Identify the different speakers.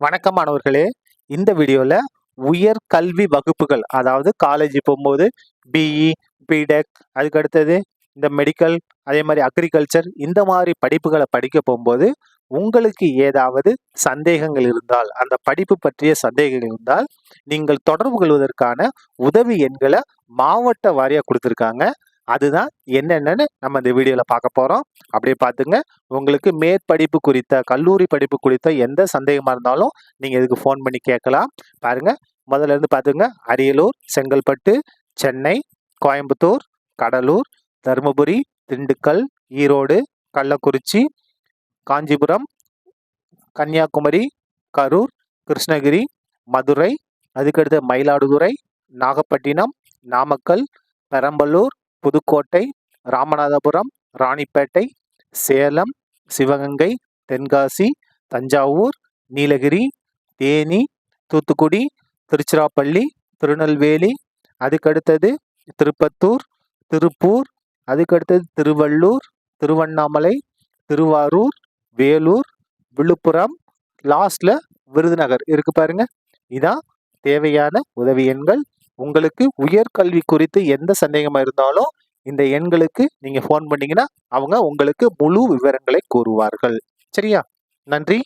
Speaker 1: வணக்கம் மாணவர்களே. இந்த வீடியோவில் உயர் கல்வி வகுப்புகள் அதாவது காலேஜ் போகும்போது பிஇ பிடெக் அதுக்கு அடுத்தது இந்த மெடிக்கல் அதே மாதிரி அக்ரிகல்ச்சர் இந்த மாதிரி படிப்புகளை படிக்க போகும்போது உங்களுக்கு ஏதாவது சந்தேகங்கள் இருந்தால் அந்த படிப்பு பற்றிய சந்தேகங்கள் இருந்தால் நீங்கள் தொடர்பு கொள்வதற்கான உதவி எண்களை மாவட்ட வாரியாக கொடுத்துருக்காங்க. அதுதான் என்னென்னு நம்ம இந்த வீடியோவில் பார்க்க போகிறோம் அப்படியே பார்த்துங்க. உங்களுக்கு மேற்படிப்பு குறித்த கல்லூரி படிப்பு குறித்த எந்த சந்தேகமாக இருந்தாலும் நீங்கள் இதுக்கு ஃபோன் பண்ணி கேட்கலாம். பாருங்கள் முதல்ல இருந்து பார்த்துங்க. அரியலூர் செங்கல்பட்டு சென்னை கோயம்புத்தூர் கடலூர் தருமபுரி திண்டுக்கல் ஈரோடு கள்ளக்குறிச்சி காஞ்சிபுரம் கன்னியாகுமரி கரூர் கிருஷ்ணகிரி மதுரை அதுக்கடுத்து மயிலாடுதுறை நாகப்பட்டினம் நாமக்கல் பெரம்பலூர் புதுக்கோட்டை ராமநாதபுரம் ராணிப்பேட்டை சேலம் சிவகங்கை தென்காசி தஞ்சாவூர் நீலகிரி தேனி தூத்துக்குடி திருச்சிராப்பள்ளி திருநெல்வேலி அதுக்கடுத்தது திருப்பத்தூர் திருப்பூர் அதுக்கடுத்தது திருவள்ளூர் திருவண்ணாமலை திருவாரூர் வேலூர் விழுப்புரம் லாஸ்ட்ல விருதுநகர். இருக்கு பாருங்க. இதான் தேவையான உதவி எண்கள். உங்களுக்கு உயர்கல்வி குறித்து எந்த சந்தேகமாக இருந்தாலும் இந்த எண்களுக்கு நீங்கள் ஃபோன் பண்ணிங்கன்னா அவங்க உங்களுக்கு முழு விவரங்களை கூறுவார்கள். சரியா? நன்றி.